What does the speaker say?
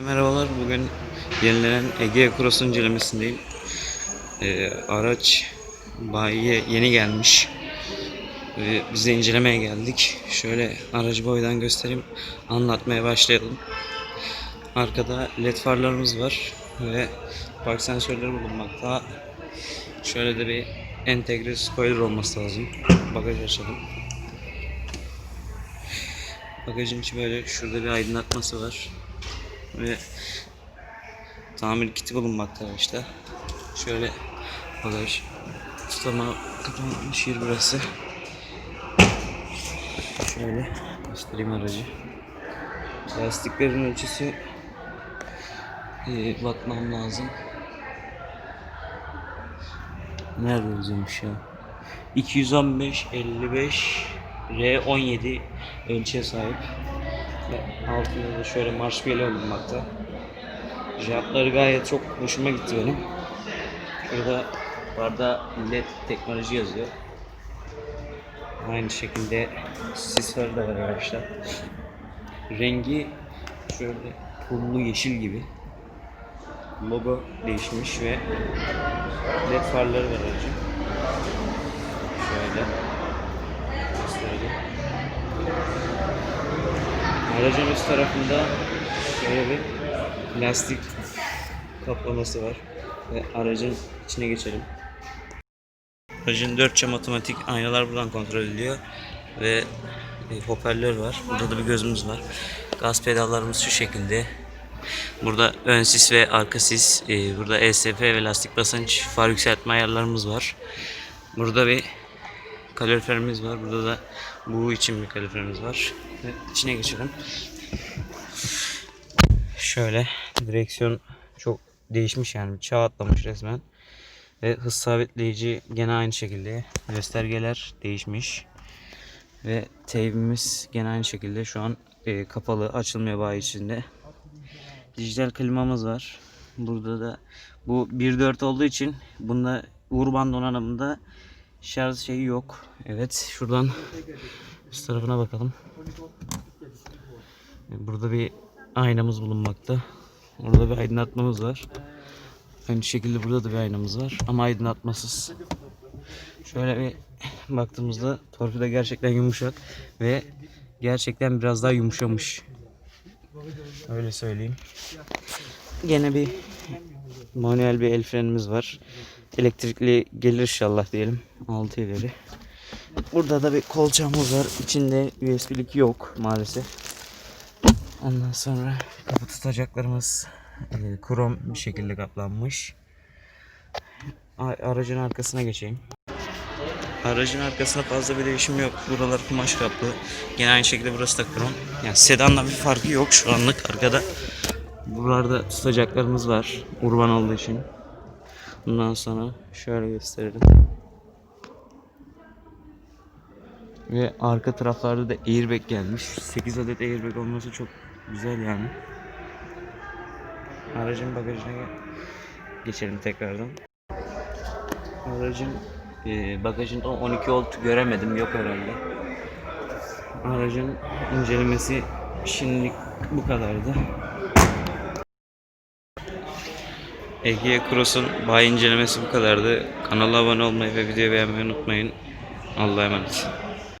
Merhabalar, bugün yenilenen Ege Cross incelemesindeyim. Ee, araç bayiye yeni gelmiş. Ve biz de incelemeye geldik. Şöyle aracı boydan göstereyim, anlatmaya başlayalım. Arkada led farlarımız var ve park sensörleri bulunmakta. Şöyle de bir entegre spoiler olması lazım. Bagaj açalım. Bagajın içi böyle şurada bir aydınlatması var ve tamir kiti bulunmakta işte. Şöyle bagaj tutama kapanmış yer burası. Şöyle göstereyim aracı. Lastiklerin ölçüsü ee, bakmam lazım. Nerede yazıyormuş ya? 215 55 R17 ölçüye sahip. Ve altında da şöyle marshmallow bulunmakta. Jantları gayet çok hoşuma gitti benim. Şurada barda led teknoloji yazıyor. Aynı şekilde sis farı da var arkadaşlar. Rengi şöyle pullu yeşil gibi. Logo değişmiş ve led farları var aracın. Şöyle göstereyim. Aracın üst tarafında şöyle bir plastik kaplaması var ve aracın içine geçelim. Aracın 4 cam otomatik aynalar buradan kontrol ediliyor ve e, hoparlör var. Burada da bir gözümüz var. Gaz pedallarımız şu şekilde. Burada ön sis ve arka sis, e, burada ESP ve lastik basınç, far yükseltme ayarlarımız var. Burada bir kaloriferimiz var. Burada da bu için bir kaloriferimiz var. Ve içine geçelim. Şöyle direksiyon çok değişmiş yani çağ atlamış resmen. Ve hız sabitleyici gene aynı şekilde. Göstergeler değişmiş. Ve teybimiz gene aynı şekilde şu an e, kapalı açılmıyor bayi içinde. Dijital klimamız var. Burada da bu 1.4 olduğu için bunda urban donanımında şarj şeyi yok. Evet şuradan üst tarafına bakalım. Burada bir aynamız bulunmakta. Burada bir aydınlatmamız var. Aynı şekilde burada da bir aynamız var ama aydınlatmasız. Şöyle bir baktığımızda torpido gerçekten yumuşak ve gerçekten biraz daha yumuşamış. Öyle söyleyeyim. Gene bir manuel bir el frenimiz var. Elektrikli gelir inşallah diyelim. 6 ileri. Burada da bir kolçamız var. İçinde USB'lik yok maalesef. Ondan sonra kapı tutacaklarımız e, krom bir şekilde kaplanmış. Aracın arkasına geçeyim. Aracın arkasında fazla bir değişim yok. Buralar kumaş kaplı. Gene aynı şekilde burası da krom. Yani sedanla bir farkı yok şu anlık arkada. Buralarda tutacaklarımız var. Urban olduğu için. Bundan sonra şöyle gösterelim. Ve arka taraflarda da airbag gelmiş. 8 adet airbag olması çok güzel yani. Aracın bagajına geçelim tekrardan. Aracın e, bagajında 12 volt göremedim yok herhalde. Aracın incelemesi şimdilik bu kadardı. Ege Cross'un bayi incelemesi bu kadardı. Kanala abone olmayı ve videoyu beğenmeyi unutmayın. Allah'a emanet.